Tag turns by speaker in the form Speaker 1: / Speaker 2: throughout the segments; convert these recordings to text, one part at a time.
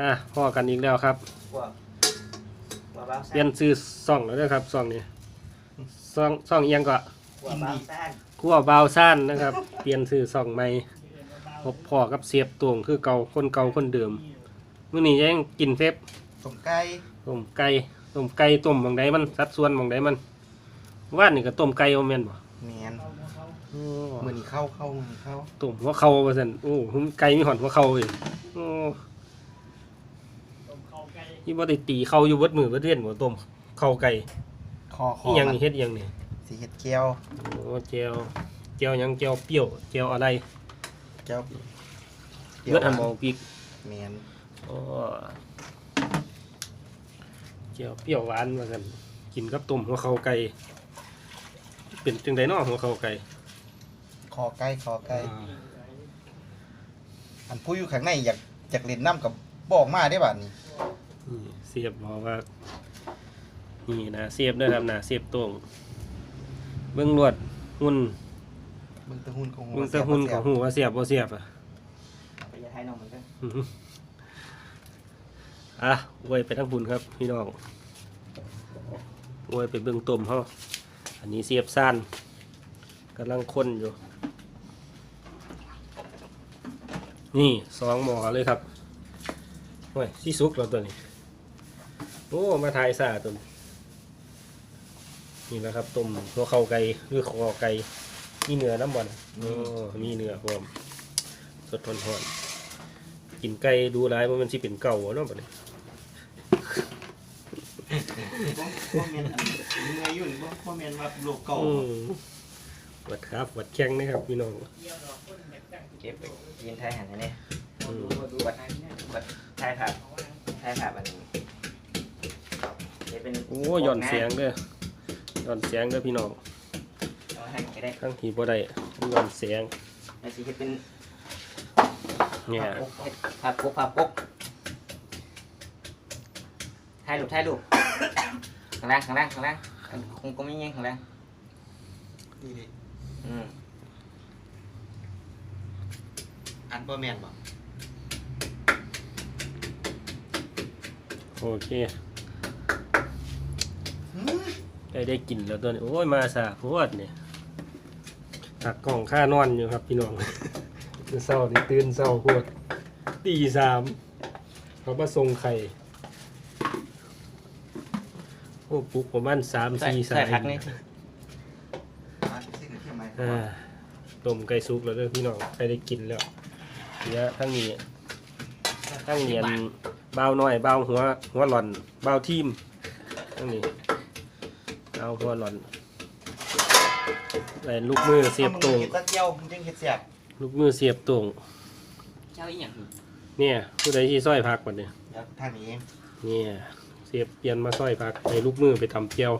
Speaker 1: อะพ่อกันอีกแล้วครับ
Speaker 2: พวกพวกเบา
Speaker 1: เปลี่ยนซื้อซ่องแล้วเด้อครับซ่องนี้ซ่องซ่องเอียงก็
Speaker 2: พวกเบาซ่าน
Speaker 1: คั่วบาวซ่านนะครับ เปลี่ยนซื้อซ่องใหม่พบพ่อกับเสียบตวงคือเก่าคนเก่าคนเดิมมื้อนี้ยังกินเฟบ
Speaker 3: สมไก่
Speaker 1: ต้มไก่ต้มไก่ต้มบางใดมันสัดส่วนบางใดมันว่านนี่ก็ต้มไก่โอแม่นบ่
Speaker 3: แมน
Speaker 1: โอ้
Speaker 3: มือนี้เข้าเข้ามือนี้เข้า
Speaker 1: ต้มหัวเข่าว่าซั่นโอ้ไก่มีหอนหัวเข่าอีกโอ้ นี่บ่ได้ตีเข่าอยู่เบิดมือเบิดเว้นบ่ต้มเข่าไก่
Speaker 3: คอคอ
Speaker 1: อีหยัง
Speaker 3: มัน
Speaker 1: นี่เฮ็ดอีหยังนี่
Speaker 3: สีเห็ดเจียว
Speaker 1: โอ้เจียวเจียวหยังเจียวเปรี้ยวเจียวอะไร
Speaker 3: เจียว
Speaker 1: เลือดหันหมองพริก
Speaker 3: แมน
Speaker 1: โอ้เจียวเปรี้ยวหวานว่าซั่นกินกับต้มหัวเข่าไก่เป็นจังไดเนาะหัวเข่าไก่
Speaker 3: คอไก่คอไก่อันผู้อยู่ข้างในอยากอยากเล่นน้ำกับบอกมาได้บัดนี้
Speaker 1: นี่เสียบบอกว่า นี่นะเสียบเด้อครับนะเสียบตรงเบื้องลวดหุ่น
Speaker 3: มึงตะหุ่นของ
Speaker 1: เบื้องตะหุ่นของหูว่าเสียบบ่เสียบอะ
Speaker 2: ไปยาไทยน้องเหมือนกัน
Speaker 1: อื้อหืออะอวยไปทั้งบุญครับ พี่น้องอวยไปเบื้องต้มเขาอันนี้เสียบซ่านกำลังค้นอยู่ นี่สองหมอเลยครับโอ้ยซีซุกแล้วตัวนี้ โอ้ มาทายซาตัวนี้นี่นะครับต้มหัวเข่าไก่หรือคอไก่มีเนื้อน้ำบอลโอ้มีเนื้อพร้อมสดทนหอนๆกินไก่ดูร้ายว่ามันสิเป็นเก่าเนาะบัดนี้
Speaker 3: พ่อแมนอันนี้เมื่อยอยู่นี่บ่พ่อแมนว่าโลกเก่า
Speaker 1: อืมวัดครับวัดแข้งนะครับพี่น้อง
Speaker 2: เก็บไปกินไทยหันอันนี้
Speaker 1: อืม
Speaker 2: วัดวัดไทยผับไทยผับอันนี้ เดี๋ยวเป็น
Speaker 1: โอ้ย่อนเสียงเด้อย่อนเสียงเด้อพี่น้อง
Speaker 2: เอาให้ก็ได้
Speaker 1: ทั้งทีบ่ได้ย่อนเสียง
Speaker 2: ไอ้สิเฮ็ดเป็น
Speaker 1: เนี่ย
Speaker 2: ผับกุ๊กผับกุ๊กถ่ายรูปถ่ายรูปข้างล่างข้างล่างข้างล่างคงก็ไม่ยังข้างล่าง
Speaker 3: นี่ดิ
Speaker 2: อืม
Speaker 3: อันพ่อแมนบ่
Speaker 1: โอเค ได้ได้กินแล้วตัวนี้ โอ้ย มาสาโพดเนี่ยตักกล่องค่านอนอยู่ครับพี่น้องเศร้าที่ตื่นเศร้าโพดตีสามเขามาส่งไข่ โอ้ปลุกประมาณสาม
Speaker 2: ใส่
Speaker 1: สี่สา
Speaker 2: ใส่
Speaker 1: ย
Speaker 2: ผักนี่
Speaker 3: อันสิ่งที่ไหม
Speaker 1: อ่าต้มไก่ซุปแล้วเด้อพี่น้องใครได้กินแล้วเหลือทั้งนี้ทั้งเนียนเบาหน่อยเบาหัวหัวหล่อนเบาทีมทั้งนี้ เบาหัวหล่อนแต่ลูกมือเสียบตรง
Speaker 3: เห็ดตะเกียวมันจึงเห็ดเสียบ
Speaker 1: ลูกมือเสียบตรง
Speaker 2: เจ้าอีหยัง
Speaker 1: เนี่ย ผู้ใดที่ซอยพักก่อนเนี่ย
Speaker 3: เดี๋ยวทางนี้
Speaker 1: เนี่ย เสียบเปลี่ยนมาซอยพักในลูกมือไปทำเจียว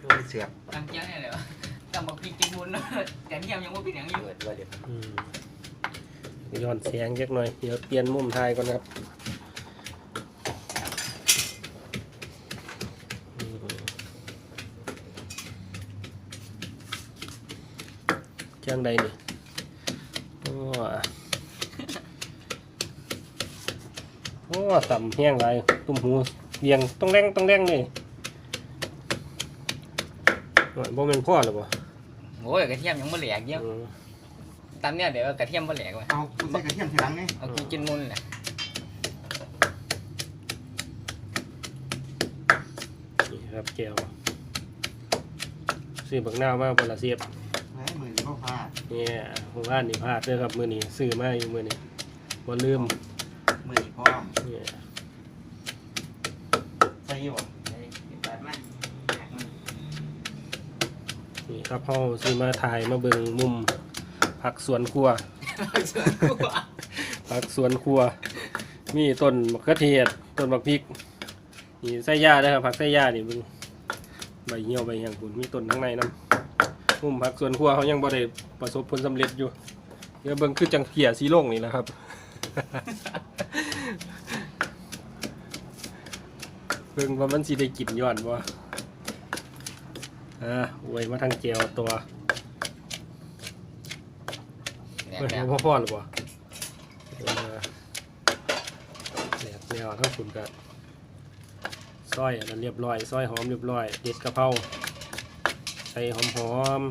Speaker 3: โดนเสียบ
Speaker 4: ตั้งเจ้าเนี่ยเลยวะตั้งบักพริกกินมุนเนอะแต่เทียมยังว่าเป็นอย่างอยู่
Speaker 2: เปิดด้วยเดี๋ยว
Speaker 1: อืมย้อนเสียงเล็กหน่อย เดี๋ยวเปลี่ยนมุมถ่ายก่อนนะครับอืม เชียงใดนี่โอ้โอ้ต่ำแห้งไรตุ้มหูเบียงต้องแรงต้องแรงเลยบ่เป็นพ่อหรือเปล่า
Speaker 4: โอ้ยกระเทียมยังไม่แหลกเยอะ
Speaker 1: อืม
Speaker 4: ตามเนี่ยเดี๋ยวกระเทียมไม่แหลกว่ะ
Speaker 3: เอาคุณใส่กระเทียมทีหลังไง
Speaker 4: เอากินกินมุนแหละ
Speaker 1: นี่ครับแก้วซื้อบักนาวมาบละเสียบ
Speaker 3: ไว้มือนี่ก็พลาด
Speaker 1: เนี่ยผมว่านี่พลาดเด้อครับมือนี้ซื้อมาอยู่มือนี้บ่ลืม
Speaker 3: มือนี่พร้อม
Speaker 1: เนี่ย
Speaker 3: ใส่อยู่บ่
Speaker 2: เฮ้ยเปิดมา
Speaker 1: นี่ครับเฮาซื้อมาถ่ายมาเบิ่งมุมผักสวนครัว ผักสวนครัว มีต้นมะเขือเทศต้นมะพริก นี่ไส้ย่าด้อครับผักไส้ย่านี่เบิ่งใบเหี่ยวใบหยังคุณมีต้นข้างในนํ มุมผักสวนครัวเขายังบ่ได้ประสบผลสำเร็จอยู่ เดี๋ยวเบิ่งคือจังเพียสีโล่งนี่นะครับ เบิ่งว่ามันสิได้กินย้อนบ่อ่าอวยมาทางแก้วตัว
Speaker 4: แหลก
Speaker 1: เบิ่ง
Speaker 4: แล้ว
Speaker 1: ว่าพ่อหรือบ่เวลาแหลกแล้วทั้งคุณก็ซอยอันนั้นเรียบร้อยซอยหอมเรียบร้อย เด็ดกะเพรา ใส่หอมหอม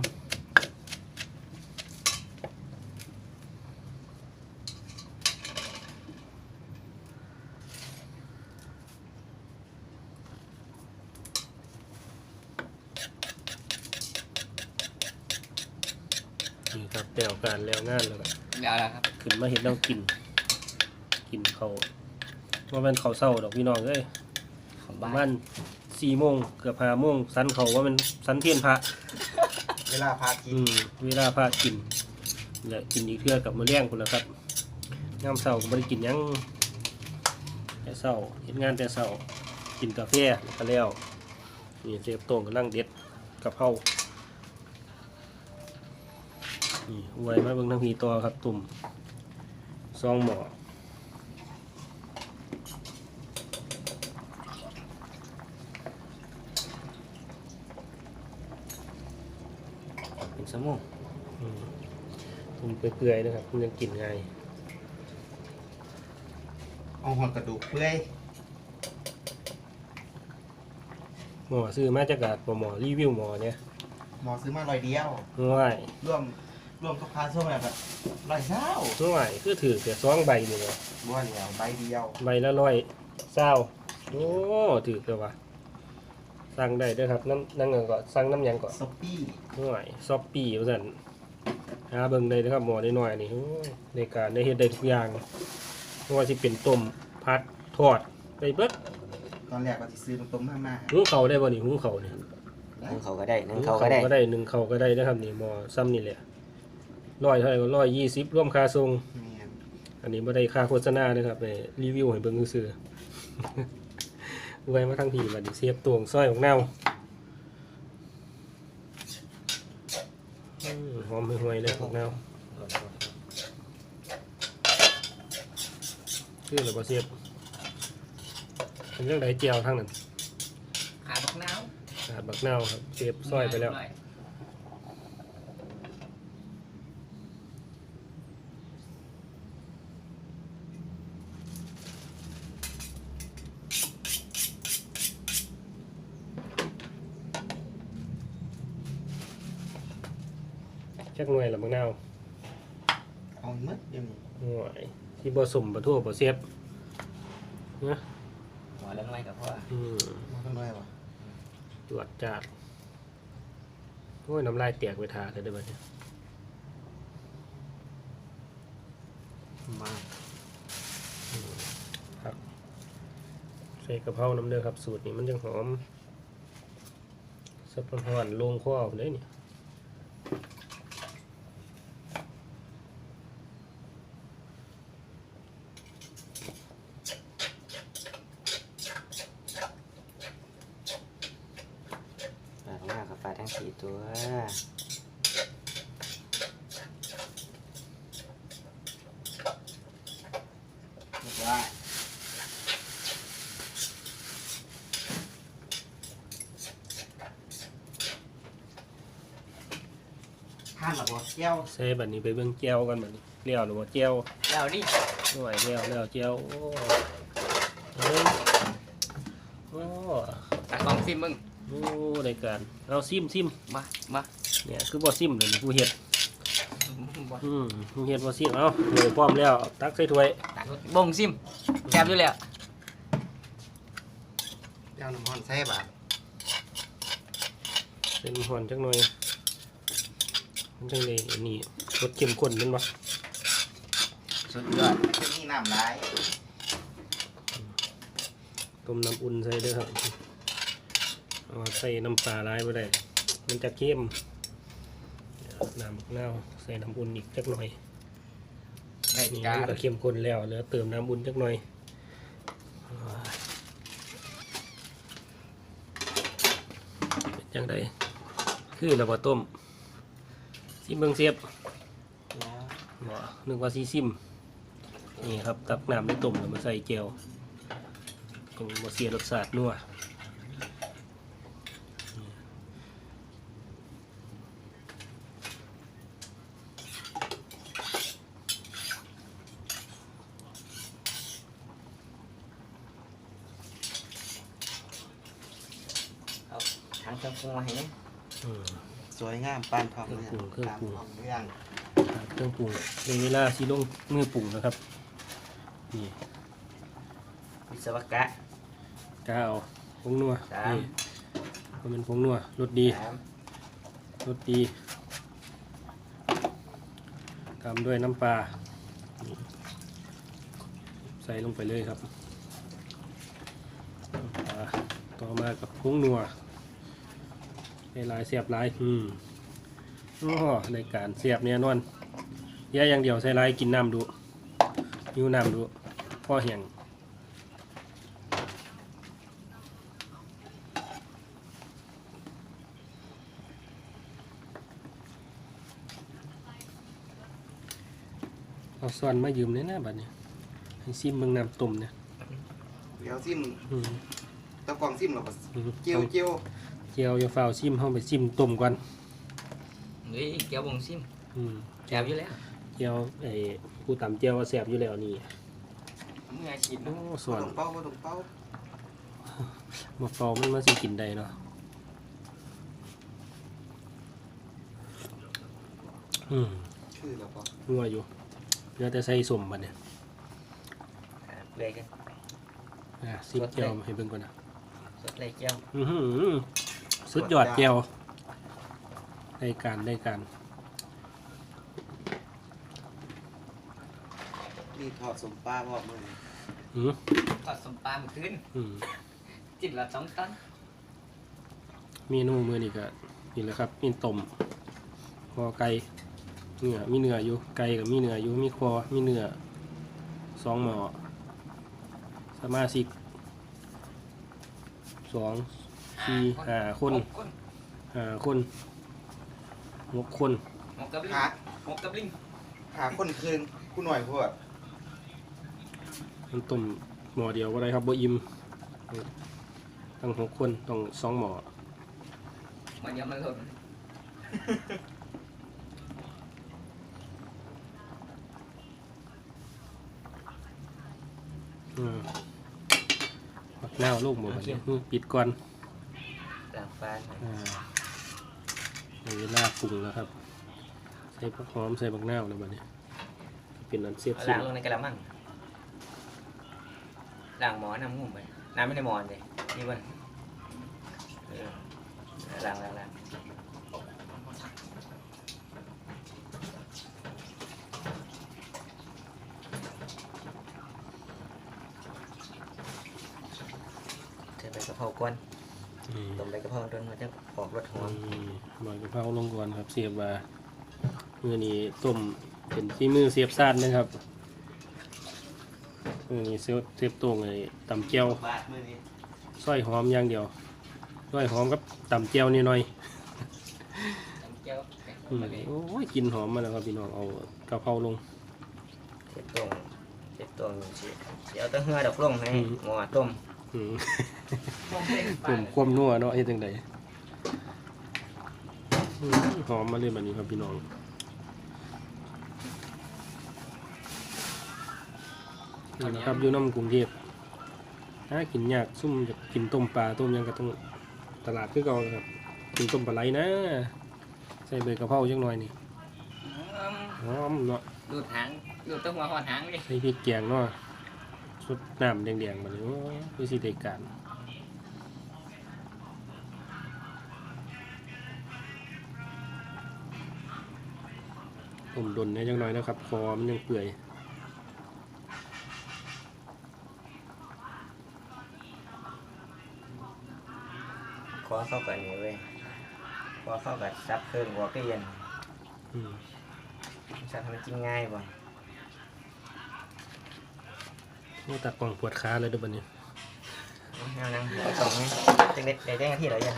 Speaker 1: นี่ครับแต่วการแล้วงานแล้วก็
Speaker 4: เดี๋ยวแล้วครับ
Speaker 1: ขึ้นมาเห็นเรากิน กินเขาว่ามันเขาวเศร้าดอกพี่น้องเอ้ย
Speaker 4: ของ
Speaker 1: ประ
Speaker 4: บ้า
Speaker 1: มาณ
Speaker 4: น
Speaker 1: สี่โมงเกือบห้าโมงสันเขาว่ามันสันเทียนพระ
Speaker 3: เวลาพากิน
Speaker 1: อืมเวลาพระกินเนี่ยกินอีกเทื่อกับมือเลี้ยงคนละครับย่ำเศร้าก็ไม่ได้กินหยังแต่เศร้าเห็นงานแต่เศร้ากินกาแฟก็แล้วนี่เสียบตรงกำลังเด็ดกะเพรานี่ไว้มาเบิ่งทางพีต่อครับตุ่มซองหมอ
Speaker 2: เป็นสมอง
Speaker 1: อืมตุ่มเปื่อยๆนะครับมันยังกินง่าย
Speaker 3: เอาหัวกระดูกเปื่อย
Speaker 1: หมอซื้อมาจากกาดบ่หมอรีวิวหมอเนี่ย
Speaker 3: หมอซื้อมาร้อยเดียว
Speaker 1: ง่าย
Speaker 3: ร่วมร่วมกับค่าส่งแบบร้อยเช้า
Speaker 1: ง่ายคือถือแต่ซองใบนี่เลย
Speaker 3: บ้านเดียวใบเดียว
Speaker 1: ใบละร้อยเศร้าโอ้ถือเลยว่ะ สั่งได้เด้วยครับน้ำนั่งก่อนสั่งน้ำหยังก่อน
Speaker 3: ซอปปี้
Speaker 1: ง่ายซอปปี้ว่าซั่นหาเบิ่งได้เด้อครับหมอได้น้อยๆนี่โอ้ยในการได้เฮ็ดได้ทุกอย่างไม่ว่าสิเป็นต้มพัดทอดไปเบิด
Speaker 3: ตอนแรกว่าจะซื้อตรงๆมากมา
Speaker 1: หุงเขาวได้บ่นี่หุงเขาวนี่
Speaker 2: นึ่งเขาก็ได้นึ่งเขาก็ได้
Speaker 1: ก็ได้หนึ่งเขาก็ได้นะครับนี่หมอซ้ำนี่แหละร้อยเท่าไหร่ก็ร้อยยี่สิบร่วมค่าทรง
Speaker 3: แม่น
Speaker 1: อันนี้ไม่ได้ค่าโฆษณานะครับไปรีวิวให้เบิ่งซื่อๆ ไว้มาทั้งทีบัดนี้เสียบตวงซอยของแนวอืมหอมห่วยๆเลยของแนวชื่ออะไรบ่เสียบเป็นเรื่องไดเจียวทั้งนั้น
Speaker 4: หาบักน้าว
Speaker 1: อาดบักนาวครับเสียบซอยไปแล้ว หน่วยละบักนาว
Speaker 3: เอาหมดเดี๋ยวนี้
Speaker 1: หน่วยที่บ่สมบ่ทั่วบ่เสียบนะ
Speaker 4: หัวเรื่องไรกับพ่อ
Speaker 1: อืม
Speaker 3: มากันด้วยวะ
Speaker 1: ตรวจจัดโอ้ยน้ำลายเตียกไปทาเลยได้อบัดนี้
Speaker 3: มา
Speaker 1: ใส่กะเพราน้ำเด้อครับสูตรนี้มันจังหอมสับปะรดลงข้อเอาเลยนี่
Speaker 2: ปลาของหน้ากับปลาทั้งสี่ตัว
Speaker 3: เรียบร้อย ทานหรอบ่แก้ว
Speaker 1: ใส่บัดนี้ไปเบิ่งแก้วกันบัดนี้เลี้ยวหรือว่าแก้ว
Speaker 4: แล้วดิ
Speaker 1: หน่วยเลี้ยวแล้วแก้วโอ้เฮ้ยโอ้
Speaker 4: ตากล้องซิมมึง
Speaker 1: โอ้รายการเอาซิมซิม
Speaker 4: มามา
Speaker 1: เนี่ยคือบ่ซิมเลยนี่ผู้เฮ็ด
Speaker 4: บ่
Speaker 1: อืมผู้เฮ็ดบ่ซิมเอาเดี๋ยวพร้อมแล้วตักใส่ถ้วย
Speaker 4: ตักบ่งซิมแซ่บอยู่แล้ว
Speaker 3: แก้วน้ำมันใส่บาท
Speaker 1: เป็นหอนจักหน่อยมัน จังเลยอันนี้รสเข้มข้นแมันบ่
Speaker 4: สุดยอด
Speaker 3: ที่นี่น้ำร้าย
Speaker 1: ต้มน้ำอุ่นใส่เด้อครับเอาใส่น้ำปลาหลายบ่ได้ มันจะเข้มน้ำมะนาวใส่น้ำอุ่นอีกจักหน่อย
Speaker 4: ได้
Speaker 1: นี่
Speaker 4: การ
Speaker 1: มันก็เข้มข้นแล้วเหลือเติมน้ำอุ่นจักหน่อยเป็นจังไดคือเราบ่ต้ม ซิมเบิงเสียบนึ่งว่าซีซิมนี่ครับตักน้ำในตุ่มแล้วมาใส่เจลตรงมาเสียรสชาตินัว
Speaker 2: เอาถังเครื่องปรุงมาให้เนี่ย
Speaker 3: สวยงามปานทองเลย
Speaker 1: เครื่องปรุง
Speaker 3: ตามทองเรื่อง
Speaker 1: ครับเครื่องปรุงในเวลาที่ลงมือปรุงนะครับ นี่
Speaker 2: วิศวกะ
Speaker 1: กาวผงนัว
Speaker 2: สาม
Speaker 1: นี่ก็เป็นผงนัวรสดี
Speaker 2: สาม
Speaker 1: รสดีตามด้วยน้ำปลานี่ใส่ลงไปเลยครับน้ำปลาต่อมากับผงนัว ให้หลายเสียบหลายอืมโอ้ในการเสียบเนี่ยนอนแย่อย่างเดียวใส่หลายกินน้ำดูหิวน้ำดูพ่อแห้งเอาซ่อนมายืมเนี่ยนะบัดนี้ให้ซิมเบิ่งน้ำต้มเนี่ย
Speaker 3: เดี๋ยวซิม
Speaker 1: อืม
Speaker 3: ตะกล่องซิมเราก็
Speaker 1: อืม
Speaker 3: เจียวเจียว
Speaker 1: เจียวอย่าฝ้าวซิมเฮาไปซิมต้มก่อน
Speaker 4: เฮ้ยเกี๊ยวบงซิม
Speaker 1: อืม
Speaker 4: แกบอยู่แล้ว
Speaker 1: เจียวไอ้ผู้ตำเจียวแซ่บอยู่แล้วนี่
Speaker 4: มืออาชีพ
Speaker 1: โอ้
Speaker 4: เนาะ
Speaker 1: ส่วน
Speaker 3: บ่ต้องเป้าบ่ต้องเป้า
Speaker 1: มาเฝ้ามันมาสิกินได้เนาะอืม
Speaker 3: คือแล้วก็
Speaker 1: นัวอยู่เหลือแต่ใส่สมบัดเนี่ย
Speaker 2: อ่าเลยกัน
Speaker 1: อะซิมเจียวให้เบิ่งก่อนนะ
Speaker 2: สดเลยเจียว
Speaker 1: อื้อหือ สุดยอดเจียวได้การได้การ
Speaker 3: นี่ทอดสมปลาบอกมือ
Speaker 1: อืม
Speaker 4: ทอดสมปลาเมื่อคืน
Speaker 1: อืม
Speaker 4: จิตละสองตัน
Speaker 1: เมนูมื้อนี้ก็นี่แหละครับมีต้มคอไก่เนื้อมีเนื้ออยู่ไก่กับมีเนื้ออยู่มีคอมีเนื้อสองหม้อสมาชิกสอง สี่ห้าคน
Speaker 4: หกคน
Speaker 1: ห้าคนหกคน
Speaker 4: หกกับลิง
Speaker 3: หา
Speaker 4: หกกับลิง
Speaker 3: หาคนคืนกูหน่อยพวด
Speaker 1: มันต้มหม้อเดียวก็ได้ครับบ่อิ่มตั้งหกคนต้องสองหม้อ
Speaker 4: มันยังมันหล่น
Speaker 1: อืมปักหน้าวลูกหมดบัดนี้อืมปิดก่อน
Speaker 2: ล้างปลาหน่อย
Speaker 1: อ่าในเวลาปรุงแล้วครับ ใส่ผักหอมใส่บักนาวแล้วบัดนี้เป็นอันเสียบ
Speaker 2: เอา
Speaker 1: เสีย
Speaker 2: ล้างลงในกระมังล้างหมอน้ำงุ่มไปน้ำไม่ได้หมอนเลยนี่มันเออล้างล้างล้างเทใบกะเพราก้อน
Speaker 1: นี่
Speaker 2: ต้มใบกะเพราต้นมันจะออกรสหอม
Speaker 1: นี่หน่อยกะเพราลงก่อนครับเสียบว่ามือนี้ต้มเป็นที่มือเสียบซ่านนะครับมือนี้เสียบเสียบตรงไอ้ตำเจียว
Speaker 3: บาทมือนี้
Speaker 1: ซอยหอมอย่างเดียวซอยหอมกับตำเจียวนิดหน่อย
Speaker 4: เกี๊ยว
Speaker 1: อืมโอ้ยกลินหอมมาแล้วครับพี่น้องเอากะเพราลง
Speaker 2: เสร็จตรงเสร็จตรงสิเดี๋ยวต้องเหือดอกลงให้
Speaker 1: อืม
Speaker 2: หม้อต้ม
Speaker 1: อืม
Speaker 4: มองเล่นป
Speaker 1: ผ
Speaker 4: ลาม
Speaker 1: ความนัวเนาะเฮ็ดจังไดอืม หอมมาเลยบัดนี้ครับพี่น้องนี่นะครับอยู่น้ำกรุงเทพถ้ากินยากซุ่มจะกินต้มปลาต้มหยังก็ต้องตลาดคือเก่าครับกินต้มปลาไหลนะ ใส่ใบกะเพราจังหน่อยนี่
Speaker 4: อืม
Speaker 1: หอมเนาะ
Speaker 4: ดูดหางดูดตัวหัวหอดหางดิ
Speaker 1: ใส่พริกแกงเนาะสุดน้ำแดงๆมาเลยโอ้ยวิสิเดการ ผมดนเนี่ยจังหน่อยนะครับ คอมันยังเปื่อย
Speaker 2: ขอเข้ากันนี่เว้ยขอเข้ากับซับเครื่องหัวก็เย็น
Speaker 1: อืม
Speaker 2: ซับให้มันกินง่ายบ่
Speaker 1: นี่ตัดกล่องปวดขาเลยเด้วยบันนี้
Speaker 2: เอานั่งเอาสองนี่จังเด็ดได้ได้นาทีแล้วยัง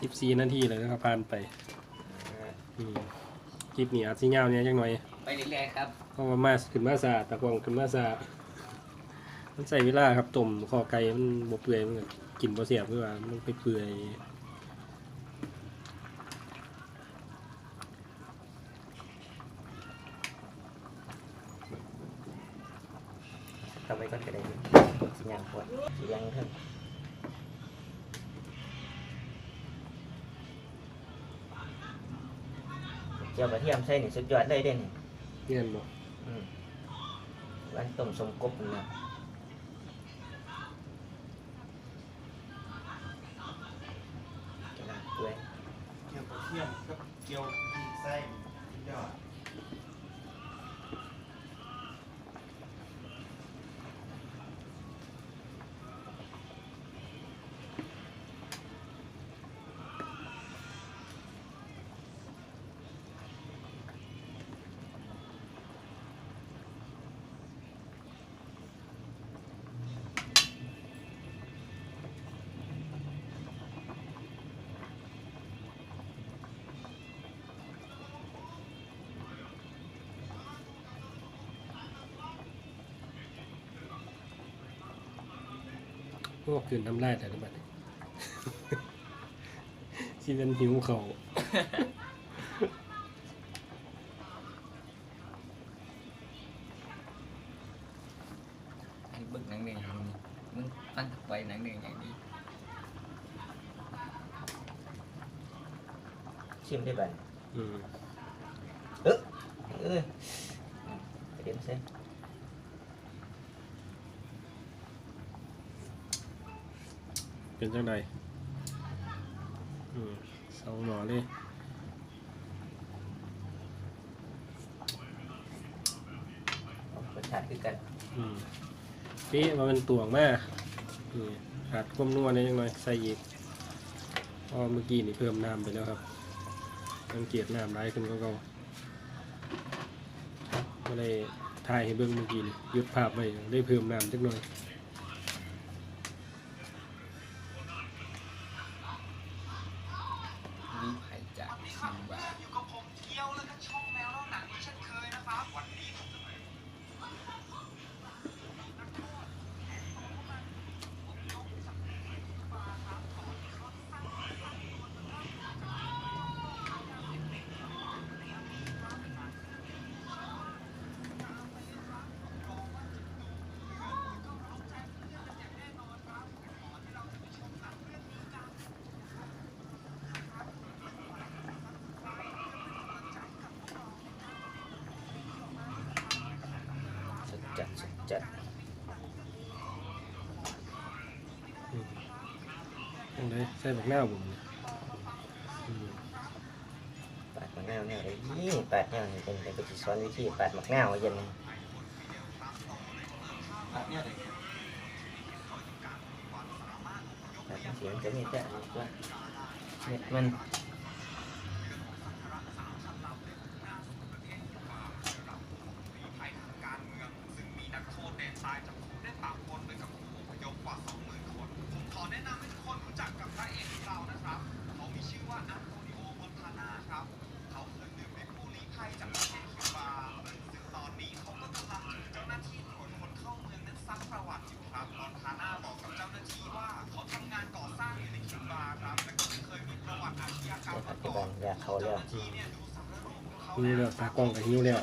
Speaker 1: สิบสี่นาทีเลยนะครับผ่านไปอืมค ลิปนี้อาจสิยาวเนี่ยจังหน่อย
Speaker 4: ไปเรื่อยๆครับ
Speaker 1: เพราะว่ามาขึ้นมาซาตะกล่องขึ้นมาซามันใส่เวลาครับต้มคอไก่มันบเปื่อยมันก็กินบ่เสียบคือว่ามันไปเปื่อย
Speaker 2: ต่อไปก็จะได้สิย่างปวดสิย่างเพิ่ม จียว กระเทียมใส่นี่สุดยอดเลยเด่น
Speaker 1: เงี้ยบ่
Speaker 2: อืมวันต้มสมกบนี่นะกระลาด้วย
Speaker 3: เกี่ยวกับเทียมกับเกี่ยวปีกไส้
Speaker 1: ก็คืนทำลายแต่ละบัดนี้สิเป็นหิวเขาว
Speaker 4: ไอ้บึกหนังหนึ่งอย่างนี้มึงฟังถักไว้หนังหนึ่งอย่างนี้
Speaker 2: ชิมได้บัด
Speaker 1: อืม
Speaker 2: เออเออเดี๋ยวเส้น
Speaker 1: เป็นจังไดอืมเสาหนอเลย
Speaker 2: รสชาติคือกัน
Speaker 1: อืมปีมาเป็นตวงมากนี่ขาดความนัวนิดหน่อยใส่อีกเพราะเมื่อกี้นี่เพิ่มน้ำไปแล้วครับสังเกตน้ำร้ายขึ้นก็เก่าก็เลยถ่ายให้เบิ่งเมื่อกี้นี่หยุดภาพไปได้เพิ่มน้ำจักหน่อย
Speaker 4: รีบหายจากซิมบา
Speaker 2: สุด จัดสุดจัด
Speaker 1: จังไดใส่บักหน้าวผมนี่อืม
Speaker 2: ปาดมะนาวแนวเลยนี่ปาดแนวนี่เป็นเป็นกะทิสอนวิธีปาดมะนาวเย็นนี่
Speaker 3: อันเนี้ยเลย
Speaker 2: ปาดเสียงจะมีแต่อันนี้ตัวเม็ดมัน เขาแล้ว
Speaker 1: หิวแล้วตากล้องก็หิวแล้ว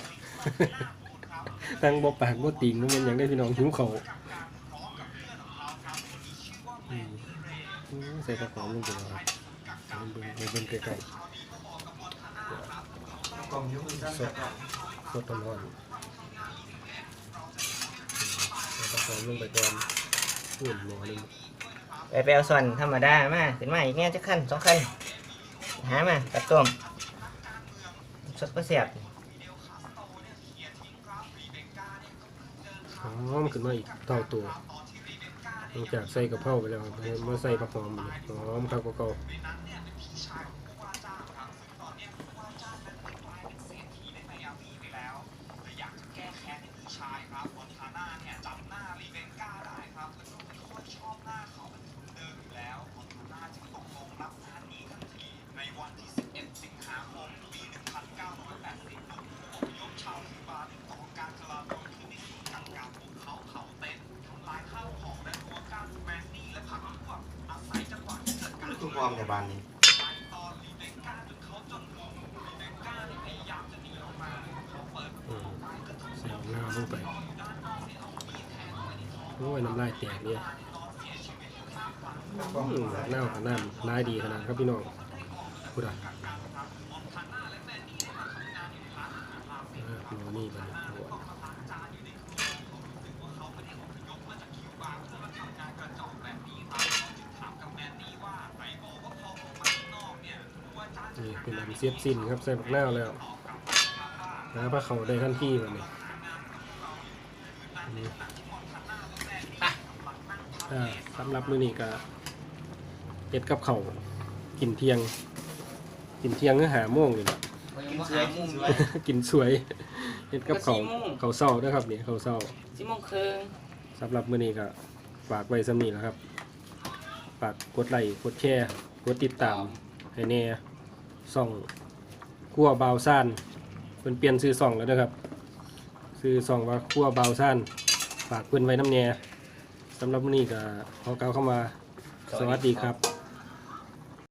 Speaker 1: ตั้งบ่ปากบ่ติ่งมันเป็นหยังได้พี่น้องหิวเขาวอืมอืมใส่ผักหอมลงไปแล้วครับเบิ่งเบิ่งเบิ่งใกล้
Speaker 3: กล่องยุ่งสั้นแบบว่า
Speaker 1: ๆสดร้อนๆใส่ผักหอมลงไปก่อนอุ่นหม้อหนึง
Speaker 2: ไปไปเอาส่วนธรรมดามาขึ้นมาอีกแง่จะขั้นสองขั้นหามาตัดต้ม สดก็เสียบ
Speaker 1: หอมขึ้นมาอีกเท่าตัวหลังจากใส่กระเพราไปแล้วมาใส่ผักหอมหอมคับก็เก่า
Speaker 3: ทุกความในบ้านนี้
Speaker 1: ใส่หน้าลงไปโอ้ยน้ำลายแตกเนี่ย
Speaker 3: กล่อง
Speaker 1: อืม
Speaker 3: ใส่
Speaker 1: หน้าขนาดลายดีขนาดครับพี่น้องพูดอะ เป็นอันเสียบสิ้นครับใส่บักนาวแล้วหาปลาเขาได้ทันทีแบบนี้อันนี้อ่าสำหรับมื้อนี้ก็เฮ็ดกับเขาวกินเที่ยง กินเที่ยงก็หาโมงอยู่นะ
Speaker 4: ก็ยัง
Speaker 3: กิน
Speaker 4: บ่
Speaker 3: สว
Speaker 4: หาย
Speaker 3: กิ
Speaker 4: มุ
Speaker 3: น
Speaker 4: ม
Speaker 3: สวย
Speaker 1: กินสวยเฮ็ดกับเขาว
Speaker 4: ก็สี่โมง
Speaker 1: เขาวเศร้าเด้วยครับนี่เขาวเศร้า
Speaker 4: สิโมงครึ่ง
Speaker 1: สำหรับมื้อนี้ก็ฝากไว้สำนี้แล้วครับฝากกดไลค์กดแชร์กดติดตามให้แน่ ส่องขั้วเบาวซ่านเพิ่นเปลี่ยนซื้อส่องแล้วนะครับซื้อส่องว่าขั้วเบาวซ่านฝากเพิ่นไว้น้ำแน่สำหรับมื้อนี้ก็ขอกล่าวเข้ามาสวัสดีครับ